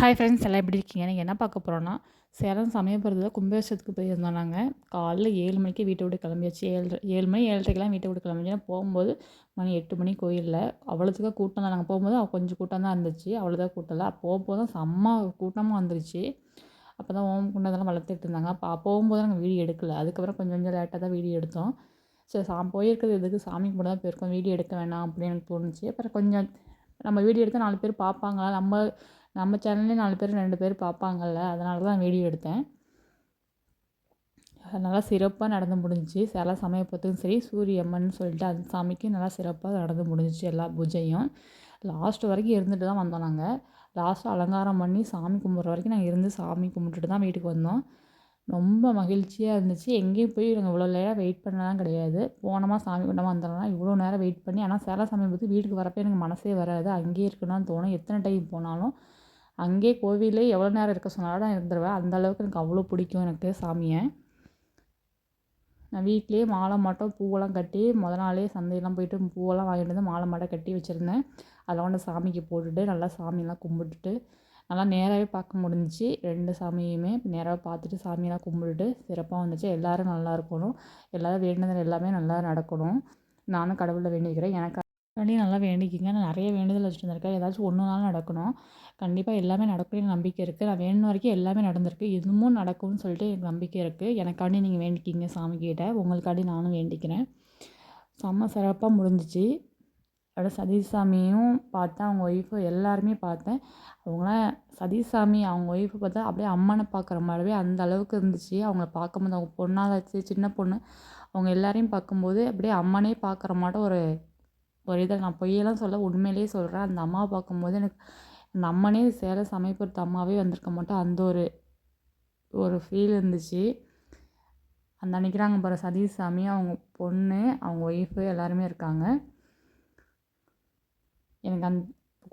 Hi friends எல்லாம் எப்படி இருக்கீங்க? நீங்கள் என்ன பார்க்க போகிறோன்னா சேலம் சமயபுரத்தில் கும்பேஷத்துக்கு போயிருந்தோம் நாங்கள் காலைல ஏழு மணிக்கு வீட்டை விட்டு கிளம்பியாச்சு. ஏழு ஏழு மணி ஏழரைக்கெல்லாம் வீட்டை விட்டு கிளம்பிச்சு போகும்போது மணி எட்டு மணி கோயிலில். அவ்வளோத்துக்காக கூட்டம் தான். நாங்கள் போகும்போது கொஞ்சம் கூட்டம் தான் இருந்துச்சு. அவ்வளோதான் கூட்டம் இல்லை. போகும்போது தான் செம்ம கூட்டமாக வந்துருச்சு. அப்போ தான் ஓம் குண்டதெல்லாம் வளர்த்துட்டு இருந்தாங்க. அப்போ போகும்போது நாங்கள் வீடியோ எடுக்கல. அதுக்கப்புறம் கொஞ்சம் கொஞ்சம் லேட்டாக தான் வீடியோ எடுத்தோம். சரி சா போயிருக்கிறது எதுக்கு? சாமி கும்பிட தான் போயிருக்கோம். வீடியோ எடுக்க வேணாம் அப்படின்னு எனக்கு தோணுச்சு. அப்புறம் கொஞ்சம் நம்ம வீடியோ எடுத்தால் நாலு பேர் பார்ப்பாங்களா? நம்ம நம்ம சேனல்லே நாலு பேர் ரெண்டு பேர் பார்ப்பாங்கல்ல அதனால தான் வீடியோ எடுத்தேன். நல்லா சிறப்பாக நடந்து முடிஞ்சிச்சு. சில சமயப்பத்துக்கும் சரி சூரியம்மன் சொல்லிட்டு அந்த சாமிக்கு நல்லா சிறப்பாக நடந்து முடிஞ்சிச்சு எல்லா பூஜையும். லாஸ்ட் வரைக்கும் இருந்துட்டு தான் வந்தோம் நாங்கள் லாஸ்ட்டு அலங்காரம் பண்ணி சாமி கும்பிட்ற வரைக்கும் நாங்கள் இருந்து சாமி கும்பிட்டுட்டு தான் வீட்டுக்கு வந்தோம். ரொம்ப மகிழ்ச்சியாக இருந்துச்சு. எங்கேயும் போய் நாங்கள் இவ்வளோ நேரம் வெயிட் பண்ணலாம் கிடையாது. போனோமா சாமி குண்டமாக வந்துடலாம் இவ்வளோ நேரம் வெயிட் பண்ணி ஆனால் சில சமயம் பார்த்து வீட்டுக்கு வரப்போ எனக்கு மனசே வராது. அங்கேயே இருக்கணும்னு தோணும். எத்தனை டைம் போனாலும் அங்கேயே கோவிலே எவ்வளோ நேரம் இருக்க சொன்னாலும் நான் இருந்துருவேன். அந்தளவுக்கு எனக்கு அவ்வளோ பிடிக்கும் எனக்கு சாமியை. நான் வீட்லேயே மாலை மட்டும் பூவெல்லாம் கட்டி முத நாளே சந்தையெல்லாம் போயிட்டு பூவெல்லாம் வாங்கிட்டு வந்து மாலை மாட்டை கட்டி வச்சுருந்தேன். அதெல்லாம் கொண்டு சாமிக்கு போட்டுட்டு நல்லா சாமியெல்லாம் கும்பிட்டுட்டு நல்லா நேராகவே பார்க்க முடிஞ்சிச்சு. ரெண்டு சாமியுமே நேராக பார்த்துட்டு சாமியெல்லாம் கும்பிட்டுட்டு சிறப்பாக வந்துச்சு. எல்லோரும் நல்லா இருக்கணும். எல்லோரும் வேண்டுதல் எல்லாமே நல்லா நடக்கணும். நானும் கடவுளை வேண்டிக்கிறேன். எனக்கு வேண்டி நல்லா வேண்டிக்கிங்க. நான் நிறைய வேண்டுதல் வச்சுட்டு இருந்திருக்கேன் ஏதாச்சும் ஒன்று நாள் நடக்கணும். கண்டிப்பாக எல்லாமே நடக்கும்னு நம்பிக்கை இருக்குது நான் வேணும் வரைக்கும் எல்லாமே நடந்திருக்கு. இதுவும் நடக்கும்னு சொல்லிட்டு எனக்கு நம்பிக்கை இருக்குது எனக்காண்டி நீங்கள் வேண்டிக்கிங்க சாமிக்கிட்ட உங்களுக்காண்டி நானும் வேண்டிக்கிறேன். செம்ம சிறப்பாக முடிஞ்சிச்சு. அதோட சதீஷ் பார்த்தேன். அவங்க ஒய்ஃபு எல்லாருமே பார்த்தேன். அவங்களாம் சதீஷ் சாமி அவங்க ஒய்ஃபை பார்த்தா அப்படியே அம்மனை பார்க்குற மாதிரியே அந்த அளவுக்கு இருந்துச்சு. அவங்கள பார்க்கும்போது அவங்க பொண்ணாக சின்ன பொண்ணு. அவங்க எல்லாரையும் பார்க்கும்போது அப்படியே அம்மனே பார்க்குற மாட்டம் ஒரு ஒரு இதை நான் பொய்யெல்லாம் சொல்ல உண்மையிலேயே சொல்கிறேன் அந்த அம்மாவை பார்க்கும்போது எனக்கு நம்மனே சேலை சமைப்பொருத்த அம்மாவே வந்திருக்க மாட்டோம் அந்த ஒரு ஒரு ஃபீல் இருந்துச்சு. அந்த நினைக்கிறாங்க பாரு சதீஷ் சாமி அவங்க பொண்ணு அவங்க ஒய்ஃபு எல்லாருமே இருக்காங்க. எனக்கு அந்த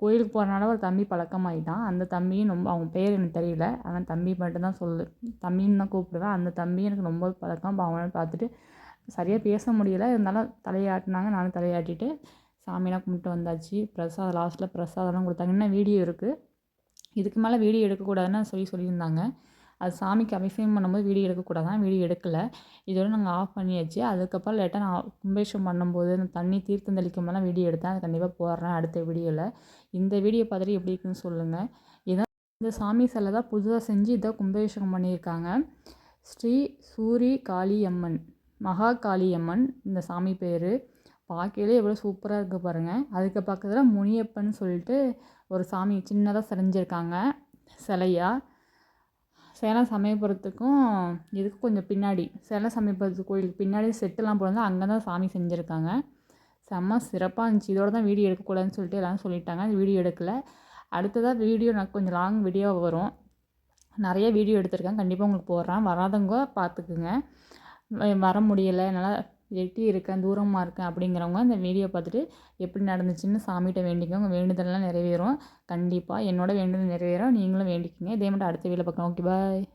கோயிலுக்கு போகிறனால ஒரு தம்பி பழக்கமாயிட்டான். அந்த தம்பியும் ரொம்ப அவங்க பேர் எனக்கு தெரியல. ஆனால் தம்பி மட்டும்தான் சொல்லு தம்பின்னு தான் கூப்பிடுவேன். அந்த தம்பி எனக்கு ரொம்ப பழக்கம். அவனை பார்த்துட்டு சரியாக பேச முடியல. இருந்தாலும் தலையாட்டினாங்க. நானும் தலையாட்டிட்டு சாமிலாம் கும்பிட்டு வந்தாச்சு. பிரசாதம் லாஸ்ட்டில் பிரசாதம்லாம் கொடுத்தாங்க. இன்னும் வீடியோ இருக்குது இதுக்கு மேலே வீடியோ எடுக்கக்கூடாதுன்னு சொல்லி சொல்லியிருந்தாங்க. அது சாமிக்கு அபிஷேகம் பண்ணும்போது வீடியோ எடுக்கக்கூடாதான் வீடியோ எடுக்கலை. இதோட நாங்கள் ஆஃப் பண்ணியாச்சு. அதுக்கப்புறம் லேட்டாக நான் கும்பேஷம் பண்ணும்போது அந்த தண்ணி தீர்த்தம் தெளிக்கும் போதெல்லாம் வீடியோ எடுத்தேன். அது கண்டிப்பாக போடுறேன் அடுத்த வீடியோவில் இந்த வீடியோ பார்த்துட்டு எப்படி இருக்குன்னு சொல்லுங்கள் இதான் இந்த சாமி சிலை தான் புதுசாக செஞ்சு இதான் கும்பாபிஷேகம் பண்ணியிருக்காங்க. ஸ்ரீ சூரி காளியம்மன் மகா காளியம்மன் இந்த சாமி பேர். பார்க்கையிலே எவ்வளோ சூப்பராக இருக்குது பாருங்கள் அதுக்கு பக்கத்தில் முனியப்பன் சொல்லிட்டு ஒரு சாமி சின்னதாக செஞ்சுருக்காங்க சிலையாக சேலம் சமயபுரத்துக்கும் இதுக்கு கொஞ்சம் பின்னாடி. சேலம் சமயபுரத்து கோயிலுக்கு பின்னாடி செட்டுலாம் போனது அங்கே தான் சாமி செஞ்சுருக்காங்க. செம்ம சிறப்பாக இருந்துச்சு. இதோட தான் வீடியோ எடுக்கக்கூடாதுன்னு சொல்லிட்டு எல்லாம் சொல்லிட்டாங்க. வீடியோ எடுக்கலை. அடுத்ததாக வீடியோ நான் கொஞ்சம் லாங் வீடியோ வரும். நிறைய வீடியோ எடுத்திருக்கேன். கண்டிப்பாக உங்களுக்கு போடுறேன். வராதவங்க பார்த்துக்குங்க. வர முடியலை. என்னால் எட்டி இருக்கேன் தூரமாக இருக்கேன் அப்படிங்கிறவங்க அந்த வீடியோ பார்த்துட்டு எப்படி நடந்துச்சுன்னு சாமிகிட்ட வேண்டிக்கோங்க. வேண்டுதல்லாம் நிறைவேறும். கண்டிப்பாக என்னோட வேண்டுதல் நிறைவேறும். நீங்களும் வேண்டிக்கிங்க. இதே மட்டும் அடுத்த வீடியோ பார்க்கலாம். Okay bye